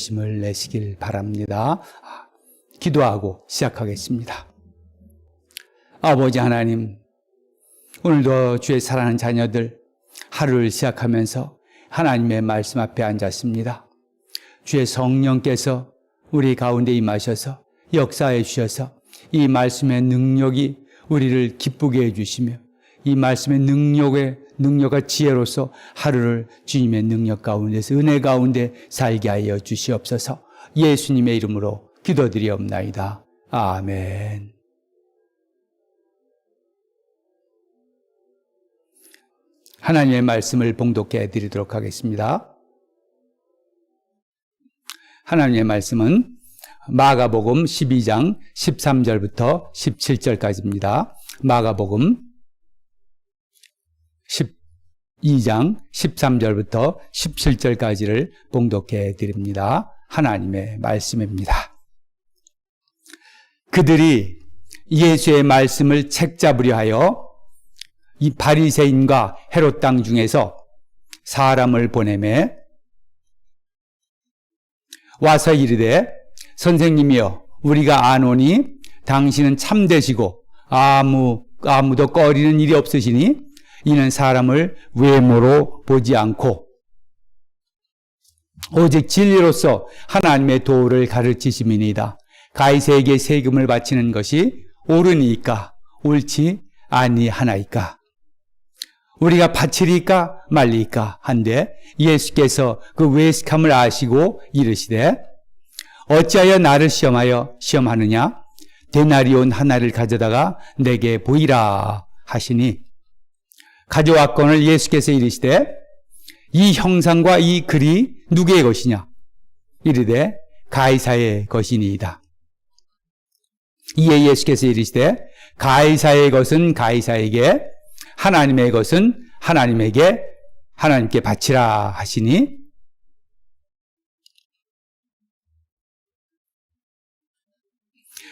결심을 내시길 바랍니다. 아, 기도하고 시작하겠습니다. 아버지 하나님, 오늘도 주의 사랑하는 자녀들 하루를 시작하면서 하나님의 말씀 앞에 앉았습니다. 주의 성령께서 우리 가운데 임하셔서 역사해 주셔서 이 말씀의 능력이 우리를 기쁘게 해주시며 이 말씀의 능력의 능력과 지혜로서 하루를 주님의 능력 가운데서 은혜 가운데 살게 하여 주시옵소서 예수님의 이름으로 기도드리옵나이다. 아멘. 하나님의 말씀을 봉독해 드리도록 하겠습니다. 하나님의 말씀은 마가복음 12장 13절부터 17절까지입니다. 마가복음 12장 13절부터 17절까지를 봉독해 드립니다. 하나님의 말씀입니다. 그들이 예수의 말씀을 책잡으려 하여 이 바리새인과 헤롯 땅 중에서 사람을 보내매 와서 이르되 선생님이여 우리가 아노니 당신은 참되시고 아무 아무도 꺼리는 일이 없으시니 이는 사람을 외모로 보지 않고 오직 진리로서 하나님의 도를 가르치심이니이다. 가이세에게 세금을 바치는 것이 옳으니까 옳지 아니하나이까? 우리가 바치리까 말리까? 한데 예수께서 그 외식함을 아시고 이르시되 어찌하여 나를 시험하여 시험하느냐? 데나리온 하나를 가져다가 내게 보이라 하시니 가져왔건을 예수께서 이르시되 이 형상과 이 글이 누구의 것이냐? 이르되 가이사의 것이니이다. 이에 예수께서 이르시되 가이사의 것은 가이사에게 하나님의 것은 하나님에게 하나님께 바치라 하시니.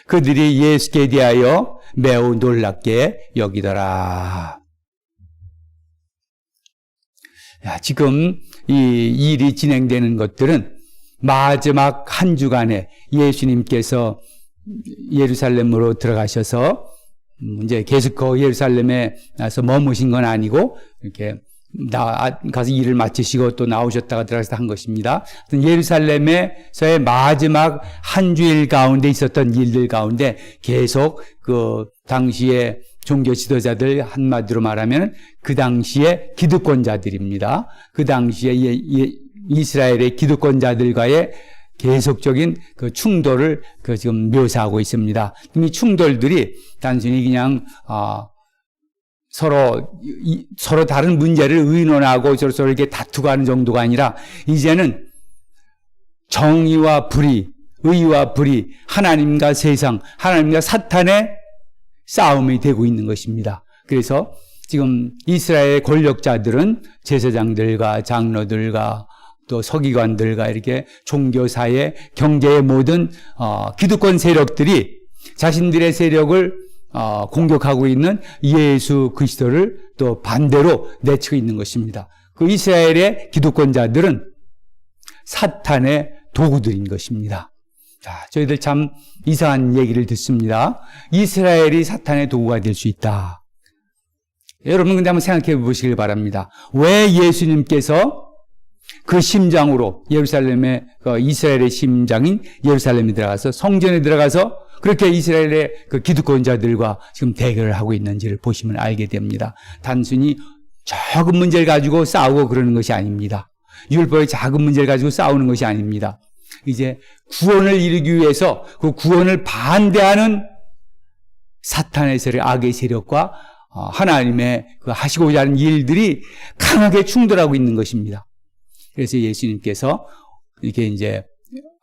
그들이 예수께 대하여 매우 놀랍게 여기더라. 야, 지금 이 일이 진행되는 것들은 마지막 한 주간에 예수님께서 예루살렘으로 들어가셔서 이제 계속 그 예루살렘에 나서 머무신 건 아니고 이렇게 나 가서 일을 마치시고 또 나오셨다가 들어가서 한 것입니다. 예루살렘에서의 마지막 한 주일 가운데 있었던 일들 가운데 계속 그 당시에 종교 지도자들 한마디로 말하면 그 당시에 기득권자들입니다. 그 당시에 이스라엘의 기득권자들과의 계속적인 그 충돌을 그 지금 묘사하고 있습니다. 이 충돌들이 단순히 그냥 어, 서로 이, 서로 다른 문제를 의논하고 서로 서로 이렇게 다투고 하는 정도가 아니라 이제는 정의와 불의, 의와 불의, 하나님과 세상, 하나님과 사탄의 싸움이 되고 있는 것입니다. 그래서 지금 이스라엘 권력자들은 제사장들과 장로들과 또 서기관들과 이렇게 종교사의 경제의 모든 어, 기득권 세력들이 자신들의 세력을 어, 공격하고 있는 예수 그리스도를 또 반대로 내치고 있는 것입니다. 그 이스라엘의 기득권자들은 사탄의 도구들인 것입니다. 자, 저희들 참 이상한 얘기를 듣습니다. 이스라엘이 사탄의 도구가 될 수 있다. 여러분 근데 한번 생각해 보시길 바랍니다. 왜 예수님께서 그 심장으로 예루살렘의 그 이스라엘의 심장인 예루살렘에 들어가서 성전에 들어가서 그렇게 이스라엘의 그 기득권자들과 지금 대결을 하고 있는지를 보시면 알게 됩니다. 단순히 작은 문제를 가지고 싸우고 그러는 것이 아닙니다. 율법의 작은 문제를 가지고 싸우는 것이 아닙니다. 이제 구원을 이루기 위해서 그 구원을 반대하는 사탄의 세력, 악의 세력과 어, 하나님의 그 하시고자 하는 일들이 강하게 충돌하고 있는 것입니다. 그래서 예수님께서 이렇게 이제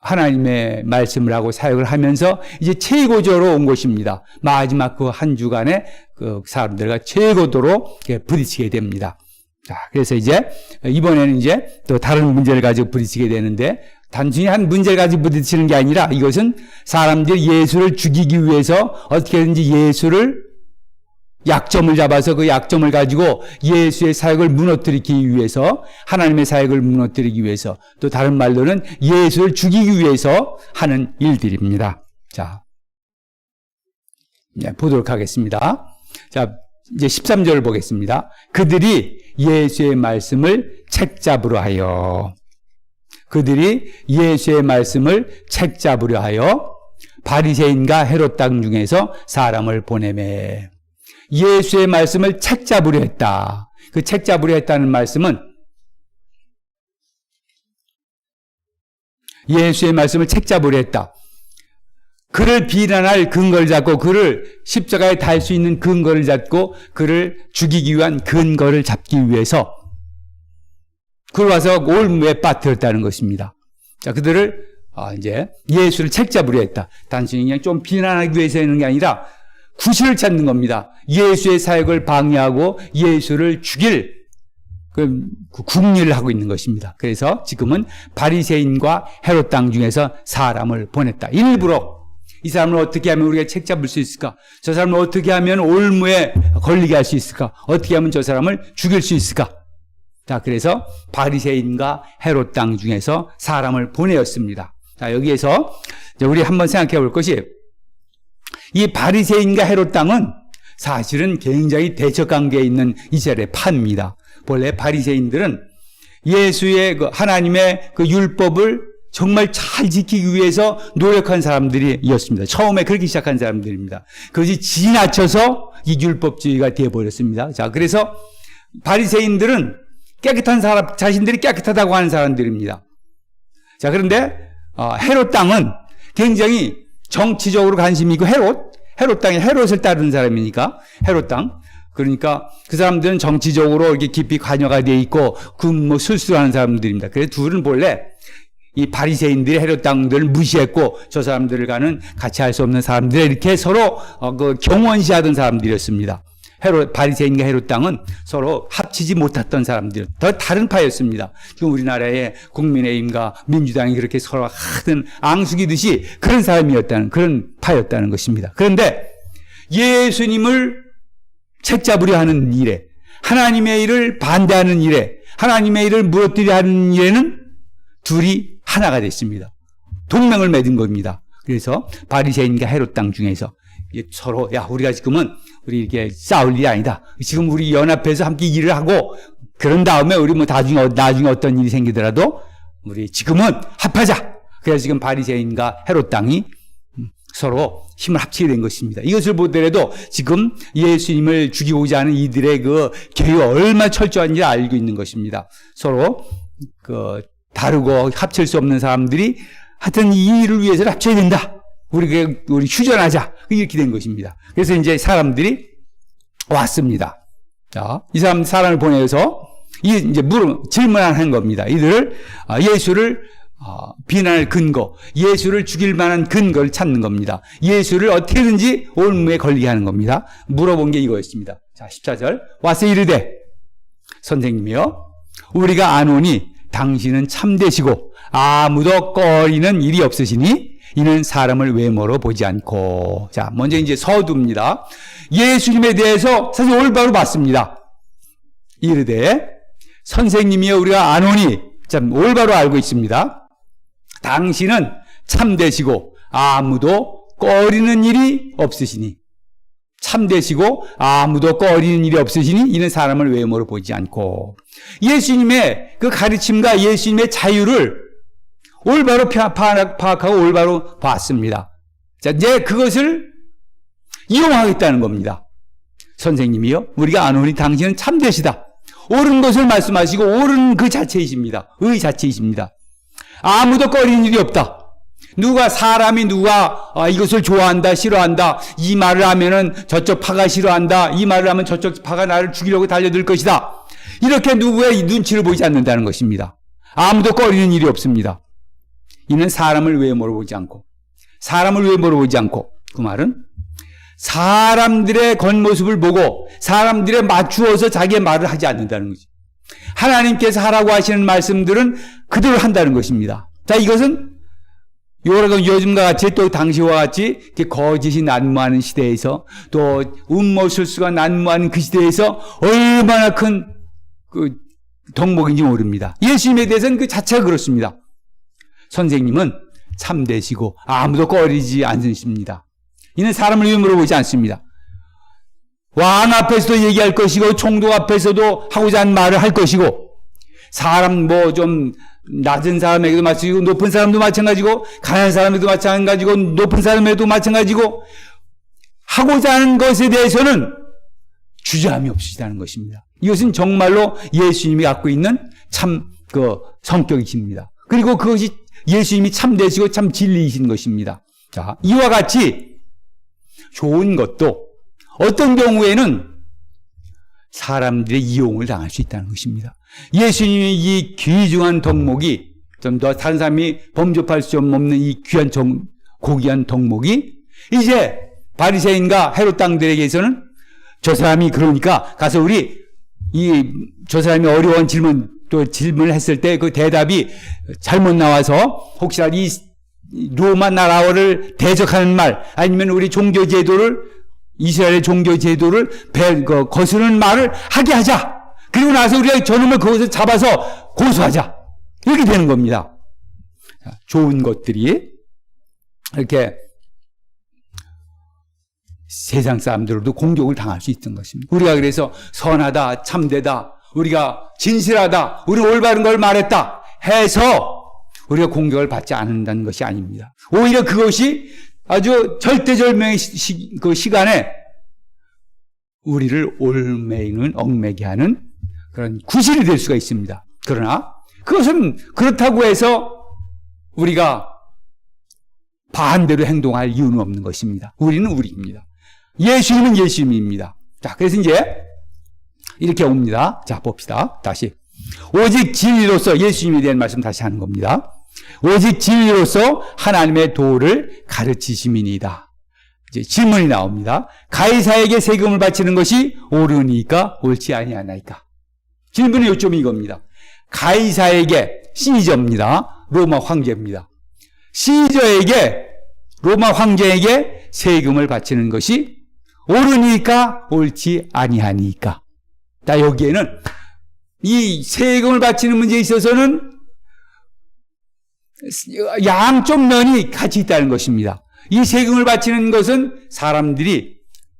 하나님의 말씀을 하고 사역을 하면서 이제 최고조로 온 것입니다. 마지막 그 한 주간에 그 사람들과 최고도로 부딪히게 됩니다. 자, 그래서 이제 이번에는 이제 또 다른 문제를 가지고 부딪히게 되는데 단순히 한 문제를 가지고 부딪히는 게 아니라 이것은 사람들이 예수를 죽이기 위해서 어떻게든지 예수를 약점을 잡아서 그 약점을 가지고 예수의 사역을 무너뜨리기 위해서 하나님의 사역을 무너뜨리기 위해서 또 다른 말로는 예수를 죽이기 위해서 하는 일들입니다. 자, 네, 보도록 하겠습니다. 자, 이제 13절을 보겠습니다. 그들이 예수의 말씀을 책잡으려 하여 그들이 예수의 말씀을 책잡으려 하여 바리새인과 헤롯 땅 중에서 사람을 보내매 예수의 말씀을 책잡으려 했다. 그 책잡으려 했다는 말씀은 예수의 말씀을 책잡으려 했다. 그를 비난할 근거를 잡고 그를 십자가에 달 수 있는 근거를 잡고 그를 죽이기 위한 근거를 잡기 위해서 그걸 와서 올무에 빠뜨렸다는 것입니다. 자, 그들을 아, 이제 예수를 책잡으려 했다. 단순히 그냥 좀 비난하기 위해서 하는 게 아니라 구실을 찾는 겁니다. 예수의 사역을 방해하고 예수를 죽일 그 국리를 하고 있는 것입니다. 그래서 지금은 바리새인과 헤롯 땅 중에서 사람을 보냈다. 일부러 이 사람을 어떻게 하면 우리가 책 잡을 수 있을까? 저 사람을 어떻게 하면 올무에 걸리게 할 수 있을까? 어떻게 하면 저 사람을 죽일 수 있을까? 자, 그래서 바리새인과 헤롯 땅 중에서 사람을 보내었습니다. 자, 여기에서 우리 한번 생각해 볼 것이 이 바리새인과 헤롯 땅은 사실은 굉장히 대척 관계에 있는 이스라엘의 파입니다. 본래 바리새인들은 예수의 그 하나님의 그 율법을 정말 잘 지키기 위해서 노력한 사람들이었습니다. 처음에 그렇게 시작한 사람들입니다. 그것이 지나쳐서 이 율법주의가 되어버렸습니다. 자, 그래서 바리새인들은 깨끗한 사람, 자신들이 깨끗하다고 하는 사람들입니다. 자, 그런데 어, 헤롯 땅은 굉장히 정치적으로 관심이 있고 헤롯, 헤롯 땅이 헤롯을 따르는 사람이니까 헤롯 땅. 그러니까 그 사람들은 정치적으로 이렇게 깊이 관여가 돼 있고 그뭐 술수하는 사람들입니다. 그래서 둘은 본래 이 바리새인들이 헤롯 땅들을 무시했고 저 사람들과는 같이 할 수 없는 사람들 이렇게 서로 어, 그 경원시하던 사람들이었습니다. 헤롯 바리새인과 헤롯 땅은 서로 합치지 못했던 사람들, 더 다른 파였습니다. 지금 우리나라의 국민의힘과 민주당이 그렇게 서로 하든 앙숙이듯이 그런 사람이었다는 그런 파였다는 것입니다. 그런데 예수님을 책잡으려 하는 일에 하나님의 일을 반대하는 일에 하나님의 일을 무너뜨려 하는 일에는 둘이 하나가 됐습니다. 동맹을 맺은 겁니다. 그래서 바리새인과 헤롯 땅 중에서 서로 야 우리가 지금은 우리 이렇게 싸울 일이 아니다. 지금 우리 연합해서 함께 일을 하고 그런 다음에 우리 뭐 나중에 나중에 어떤 일이 생기더라도 우리 지금은 합하자. 그래서 지금 바리새인과 헤롯 땅이 서로 힘을 합치게 된 것입니다. 이것을 보더라도 지금 예수님을 죽이고자 하는 이들의 그 계획이 얼마나 철저한지 알고 있는 것입니다. 서로 그 다르고 합칠 수 없는 사람들이 하여튼 이 일을 위해서 합쳐야 된다. 우리, 우리 휴전하자. 이렇게 된 것입니다. 그래서 이제 사람들이 왔습니다. 자, 이 사람, 사람을 보내서 이 이제 물, 질문하는 겁니다. 이들을, 아, 예수를 어, 비난할 근거, 예수를 죽일 만한 근거를 찾는 겁니다. 예수를 어떻게든지 올무에 걸리게 하는 겁니다. 물어본 게 이거였습니다. 자, 14절. 와서 이르되, 선생님이요. 우리가 아노니 당신은 참되시고 아무도 꺼리는 일이 없으시니 이는 사람을 외모로 보지 않고. 자, 먼저 이제 서두입니다. 예수님에 대해서 사실 올바로 봤습니다. 이르되, 선생님이여 우리가 아노니, 참, 올바로 알고 있습니다. 당신은 참되시고 아무도 꺼리는 일이 없으시니 참되시고 아무도 꺼리는 일이 없으시니 이는 사람을 외모로 보지 않고 예수님의 그 가르침과 예수님의 자유를 올바로 파악하고 올바로 봤습니다. 자, 이제 그것을 이용하겠다는 겁니다. 선생님이요. 우리가 안 오니 당신은 참되시다. 옳은 것을 말씀하시고 옳은 그 자체이십니다. 의 자체이십니다. 아무도 꺼리는 일이 없다. 누가 사람이 누가 아, 이것을 좋아한다 싫어한다 이 말을 하면은 저쪽 파가 싫어한다 이 말을 하면 저쪽 파가 나를 죽이려고 달려들 것이다. 이렇게 누구의 눈치를 보지 않는다는 것입니다. 아무도 꺼리는 일이 없습니다. 이는 사람을 외모로 보지 않고 사람을 외모로 보지 않고 그 말은 사람들의 겉모습을 보고 사람들의 맞추어서 자기의 말을 하지 않는다는 거죠 하나님께서 하라고 하시는 말씀들은 그대로 한다는 것입니다. 자, 이것은 요러고 요즘과 같이 또 당시와 같이 거짓이 난무하는 시대에서 또 음모 실수가 난무하는 그 시대에서 얼마나 큰그 덕목인지 모릅니다. 예수님에 대해서는 그 자체가 그렇습니다. 선생님은 참되시고 아무도 꺼리지 않으십니다. 이는 사람을 위해 물어보지 않습니다. 왕 앞에서도 얘기할 것이고 총독 앞에서도 하고자 하는 말을 할 것이고 사람 뭐 좀 낮은 사람에게도 마찬가지고 높은 사람도 마찬가지고 가난한 사람에도 마찬가지고 높은 사람에도 마찬가지고 하고자 하는 것에 대해서는 주저함이 없으시다는 것입니다. 이것은 정말로 예수님이 갖고 있는 참 그 성격이십니다. 그리고 그것이 예수님이 참 되시고 참 진리이신 것입니다. 자, 이와 같이 좋은 것도 어떤 경우에는 사람들의 이용을 당할 수 있다는 것입니다. 예수님의 이 귀중한 덕목이 좀 더 다른 사람이 범접할 수 없는 이 귀한 정, 고귀한 덕목이 이제 바리새인과 헤롯 당들에게서는 저 사람이 그러니까 가서 우리 이 저 사람이 어려운 질문 또 질문을 했을 때 그 대답이 잘못 나와서 혹시나 이 로마 나라를 대적하는 말 아니면 우리 종교 제도를 이스라엘의 종교 제도를 배, 그, 거스르는 말을 하게 하자. 그리고 나서 우리가 저놈을 거기서 잡아서 고소하자. 이렇게 되는 겁니다. 자, 좋은 것들이 이렇게 세상 사람들로도 공격을 당할 수 있던 것입니다. 우리가 그래서 선하다, 참되다, 우리가 진실하다, 우리 올바른 걸 말했다 해서 우리가 공격을 받지 않는다는 것이 아닙니다. 오히려 그것이 아주 절대절명의 시, 시, 그 시간에 우리를 올매는 얽매게 하는 그런 구실이 될 수가 있습니다. 그러나 그것은 그렇다고 해서 우리가 반대로 행동할 이유는 없는 것입니다. 우리는 우리입니다. 예수님은 예수님입니다. 자, 그래서 이제 이렇게 옵니다. 자, 봅시다. 다시. 오직 진리로서 예수님에 대한 말씀 다시 하는 겁니다. 오직 진리로서 하나님의 도를 가르치심이니이다. 이제 질문이 나옵니다. 가이사에게 세금을 바치는 것이 옳으니까 옳지 아니하나이까? 질문의 요점이 이겁니다. 가이사에게 시저입니다. 로마 황제입니다. 시저에게 로마 황제에게 세금을 바치는 것이 옳으니까 옳지 아니하니까. 자 여기에는 이 세금을 바치는 문제에 있어서는 양쪽 면이 같이 있다는 것입니다. 이 세금을 바치는 것은 사람들이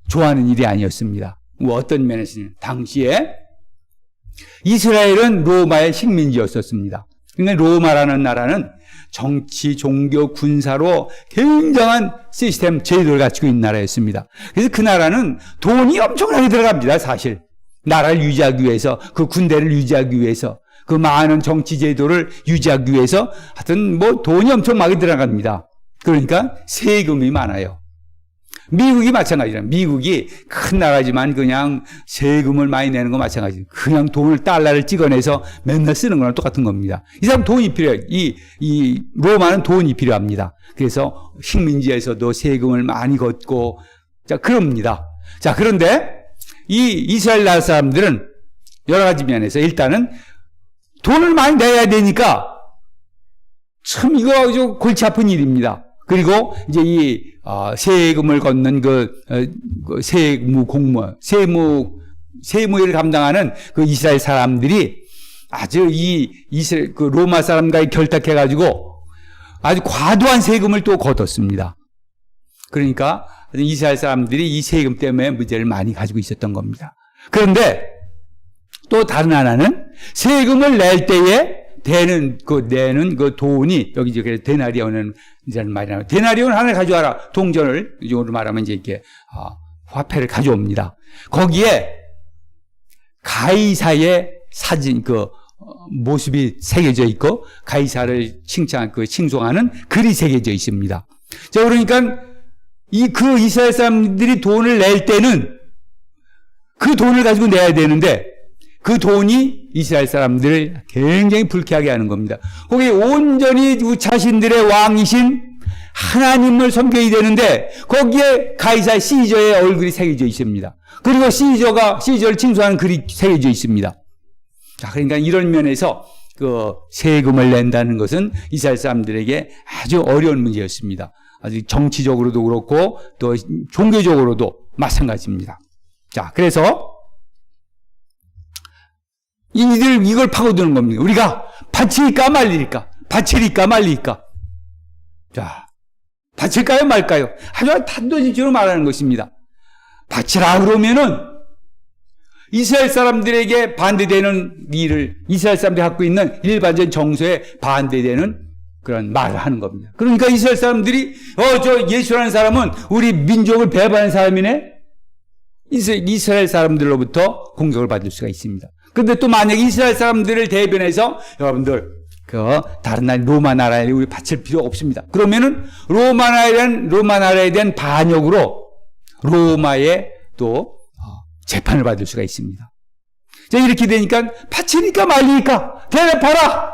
좋아하는 일이 아니었습니다. 뭐 어떤 면에서는 당시에 이스라엘은 로마의 식민지였었습니다. 근데 로마라는 나라는 정치, 종교, 군사로 굉장한 시스템, 제도를 갖추고 있는 나라였습니다. 그래서 그 나라는 돈이 엄청나게 들어갑니다, 사실. 나라를 유지하기 위해서, 그 군대를 유지하기 위해서, 그 많은 정치 제도를 유지하기 위해서 하여튼 뭐 돈이 엄청 많이 들어갑니다. 그러니까 세금이 많아요. 미국이 마찬가지라. 미국이 큰 나라지만 그냥 세금을 많이 내는 거 마찬가지. 그냥 돈을 달러를 찍어내서 맨날 쓰는 거랑 똑같은 겁니다. 이 사람 돈이 필요해요. 이, 이 로마는 돈이 필요합니다. 그래서 식민지에서도 세금을 많이 걷고 자 그럽니다. 자 그런데 이 이스라엘 나라 사람들은 여러 가지 면에서 일단은 돈을 많이 내야 되니까 참 이거 아주 골치 아픈 일입니다. 그리고 이제 이 어, 세금을 걷는 그, 어, 그 세무 공무원, 세무 세무를 감당하는 그 이스라엘 사람들이 아주 이 이스라엘 그 로마 사람과의 결탁해 가지고 아주 과도한 세금을 또 걷었습니다. 그러니까 이스라엘 사람들이 이 세금 때문에 문제를 많이 가지고 있었던 겁니다. 그런데 또 다른 하나는 세금을 낼 때에 되는 그 내는 그 돈이 여기 이제 데나리온은 이라는 말이 나와요. 데나리온 하나 가져와라. 동전을 이쪽으로 말하면 이제 이렇게 어, 화폐를 가져옵니다. 거기에 가이사의 사진 그 어, 모습이 새겨져 있고 가이사를 칭찬 그 칭송하는 글이 새겨져 있습니다. 자 그러니까 이 그 이스라엘 사람들이 돈을 낼 때는 그 돈을 가지고 내야 되는데 그 돈이 이스라엘 사람들을 굉장히 불쾌하게 하는 겁니다. 거기 온전히 자신들의 왕이신 하나님을 섬겨야 되는데 거기에 가이사 시저의 얼굴이 새겨져 있습니다. 그리고 시저가 시저를 칭송하는 글이 새겨져 있습니다. 자, 그러니까 이런 면에서 그 세금을 낸다는 것은 이스라엘 사람들에게 아주 어려운 문제였습니다. 아주 정치적으로도 그렇고 또 종교적으로도 마찬가지입니다. 자, 그래서 이들 이걸 파고드는 겁니다. 우리가 바칠까 말릴까? 바칠까 말릴까? 자, 바칠까요 말까요? 아주 단도직입적으로 말하는 것입니다. 바치라 그러면은 이스라엘 사람들에게 반대되는 일을 이스라엘 사람들이 갖고 있는 일반적인 정서에 반대되는 그런 말을 하는 겁니다. 그러니까 이스라엘 사람들이 어 저 예수라는 사람은 우리 민족을 배반하는 사람이네. 이스라엘 사람들로부터 공격을 받을 수가 있습니다. 근데 또 만약 이스라엘 사람들을 대변해서 여러분들 그 다른 나라 로마 나라에 우리 바칠 필요 없습니다. 그러면은 로마 나라에 대한 로마 나라에 대한 반역으로 로마에 또 어, 재판을 받을 수가 있습니다. 자 이렇게 되니까 바치니까 말리니까 대답하라.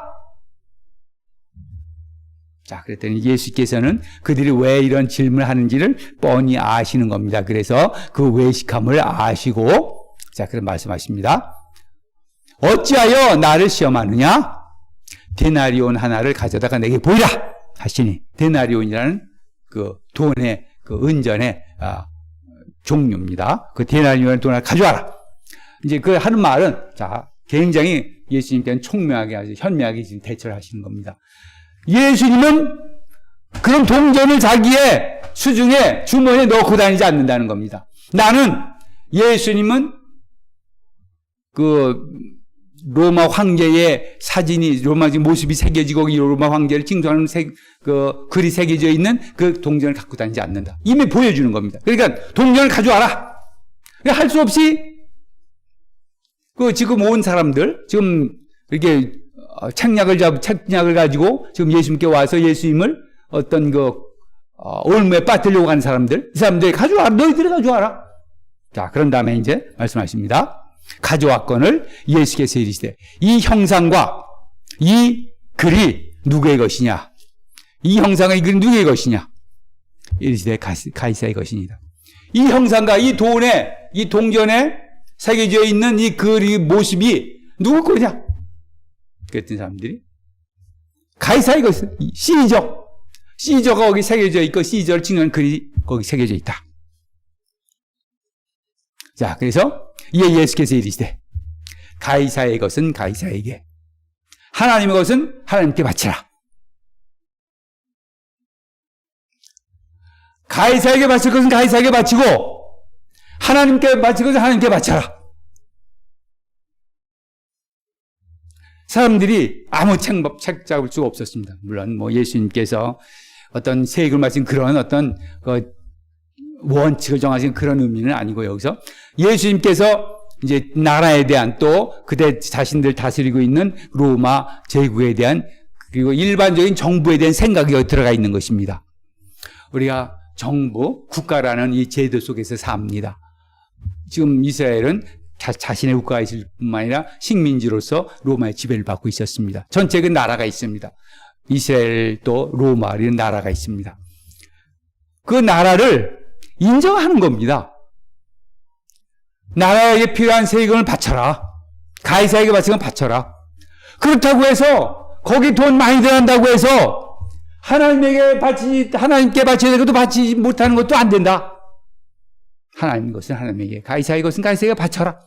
자 그랬더니 예수께서는 그들이 왜 이런 질문을 하는지를 뻔히 아시는 겁니다. 그래서 그 외식함을 아시고 자 그런 말씀하십니다. 어찌하여 나를 시험하느냐? 데나리온 하나를 가져다가 내게 보이라 하시니 데나리온이라는 그 돈의 그 은전의 아, 종류입니다. 그 데나리온 돈을 가져와라. 이제 그 하는 말은 자 굉장히 예수님께는 총명하게 아주 현명하게 지금 대처를 하시는 겁니다. 예수님은 그런 동전을 자기의 수중에 주머니에 넣고 다니지 않는다는 겁니다. 나는 예수님은 그 로마 황제의 사진이 로마 모습이 새겨지고 이 로마 황제를 칭송하는 색, 그 글이 새겨져 있는 그 동전을 갖고 다니지 않는다. 이미 보여주는 겁니다. 그러니까 동전을 가져와라. 할 수 없이 그 지금 온 사람들 지금 이렇게 어, 책략을 잡 책략을 가지고 지금 예수님께 와서 예수님을 어떤 그 어, 올무에 빠뜨려고 하는 사람들 이 사람들이 가져와라 너희들이 가져와라. 자 그런 다음에 이제 말씀하십니다. 가져왔건을 예수께서 이르시되 이 형상과 이 글이 누구의 것이냐? 이 형상과 이 글이 누구의 것이냐? 이르시되 가이사의 것이니다. 이 형상과 이 돈에 이 동전에 새겨져 있는 이 글이 모습이 누구 거냐? 그랬던 사람들이 가이사의 것 시저 시저가 거기 새겨져 있고 시저를 찍는 글이 거기 새겨져 있다. 자, 그래서 이에 예수께서 이르시되 가이사의 것은 가이사에게 하나님의 것은 하나님께 바치라. 가이사에게 바칠 것은 가이사에게 바치고 하나님께 바칠 것은 하나님께 바쳐라. 사람들이 아무 책법, 책 잡을 수가 없었습니다. 물론 뭐 예수님께서 어떤 세액을 마친 그런 어떤 그 원칙을 정하신 그런 의미는 아니고 여기서 예수님께서 이제 나라에 대한 또 그대 자신들 다스리고 있는 로마 제국에 대한 그리고 일반적인 정부에 대한 생각이 여기 들어가 있는 것입니다. 우리가 정부, 국가라는 이 제도 속에서 삽니다. 지금 이스라엘은 자, 신의 국가가 있을 뿐만 아니라 식민지로서 로마의 지배를 받고 있었습니다. 전체 그 나라가 있습니다. 이스라엘도 로마 이런 나라가 있습니다. 그 나라를 인정하는 겁니다. 나라에게 필요한 세금을 바쳐라. 가이사에게 바치건 바쳐라. 그렇다고 해서 거기 돈 많이 들어간다고 해서 하나님에게 바치지 하나님께 바쳐야 되고도 바치지 못하는 것도 안 된다. 하나님 것은 하나님에게 가이사의 것은 가이사에게 바쳐라.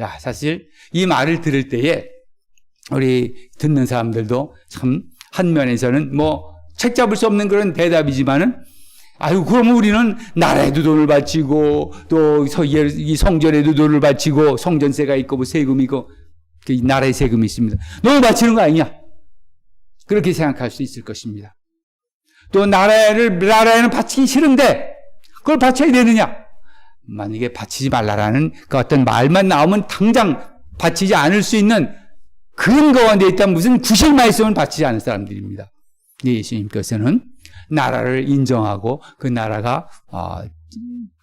야 사실 이 말을 들을 때에 우리 듣는 사람들도 참 한 면에서는 뭐 책 잡을 수 없는 그런 대답이지만은 아유, 그러면 우리는 나라에도 돈을 바치고, 또, 이 성전에도 돈을 바치고, 성전세가 있고, 뭐 세금이 있고, 그 나라에 세금이 있습니다. 너무 바치는 거 아니냐? 그렇게 생각할 수 있을 것입니다. 또, 나라를, 나라에는 바치기 싫은데, 그걸 바쳐야 되느냐? 만약에 바치지 말라라는 그 어떤 말만 나오면 당장 바치지 않을 수 있는 근거가 돼 있다면 무슨 구실만 있으면 바치지 않을 사람들입니다. 예수님께서는 나라를 인정하고 그 나라가 어,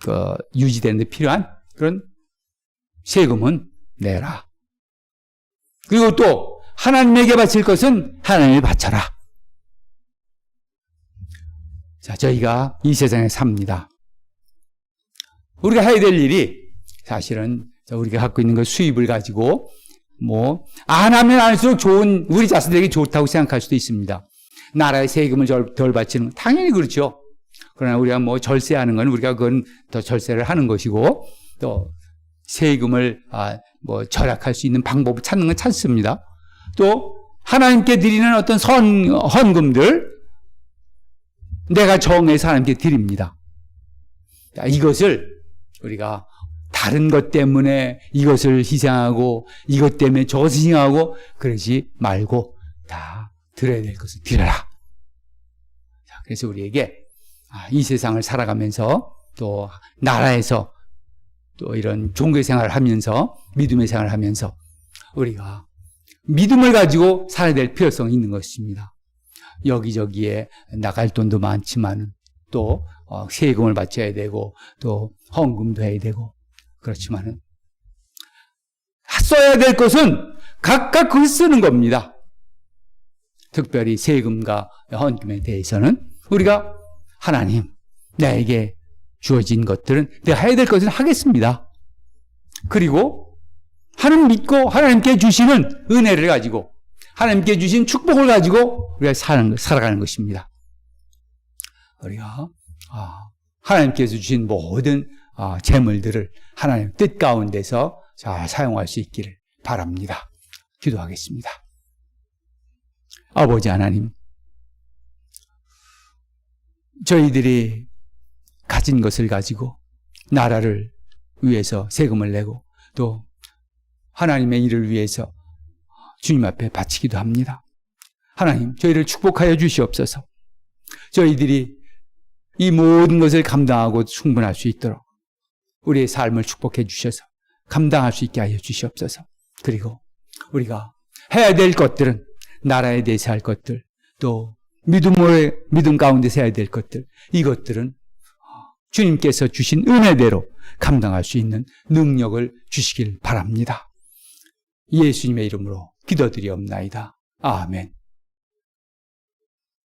그 유지되는 데 필요한 그런 세금은 내라. 그리고 또 하나님에게 바칠 것은 하나님을 바쳐라. 자, 저희가 이 세상에 삽니다. 우리가 해야 될 일이 사실은 우리가 갖고 있는 그 수입을 가지고 뭐, 안 하면 할수록 좋은, 우리 자신들에게 좋다고 생각할 수도 있습니다. 나라의 세금을 덜, 덜 바치는, 건 당연히 그렇죠. 그러나 우리가 뭐 절세하는 건 우리가 그건 더 절세를 하는 것이고, 또 세금을, 아, 뭐 절약할 수 있는 방법을 찾는 건 찾습니다. 또, 하나님께 드리는 어떤 선, 헌금들, 내가 정해서 하나님께 드립니다. 자, 이것을 우리가 다른 것 때문에 이것을 희생하고 이것 때문에 저것을 희생하고 그러지 말고 다 드려야 될 것을 드려라. 자, 그래서 우리에게 아, 이 세상을 살아가면서 또 나라에서 또 이런 종교 생활을 하면서 믿음의 생활을 하면서 우리가 믿음을 가지고 살아야 될 필요성이 있는 것입니다. 여기저기에 나갈 돈도 많지만 또 어, 세금을 바쳐야 되고 또 헌금도 해야 되고 그렇지만은 써야 될 것은 각각 그걸 쓰는 겁니다. 특별히 세금과 헌금에 대해서는 우리가 하나님 나에게 주어진 것들은 내가 해야 될 것은 하겠습니다. 그리고 하나님 믿고 하나님께 주시는 은혜를 가지고 하나님께 주신 축복을 가지고 우리가 사는, 살아가는 것입니다. 우리가 아, 하나님께서 주신 모든 아, 재물들을 하나님 뜻 가운데서 잘 사용할 수 있기를 바랍니다. 기도하겠습니다. 아버지 하나님, 저희들이 가진 것을 가지고 나라를 위해서 세금을 내고 또 하나님의 일을 위해서 주님 앞에 바치기도 합니다. 하나님, 저희를 축복하여 주시옵소서. 저희들이 이 모든 것을 감당하고 충분할 수 있도록 우리의 삶을 축복해 주셔서 감당할 수 있게 하여 주시옵소서. 그리고 우리가 해야 될 것들은 나라에 대해서 할 것들, 또 믿음의 믿음 가운데서 해야 될 것들, 이것들은 주님께서 주신 은혜대로 감당할 수 있는 능력을 주시길 바랍니다. 예수님의 이름으로 기도드리옵나이다. 아멘.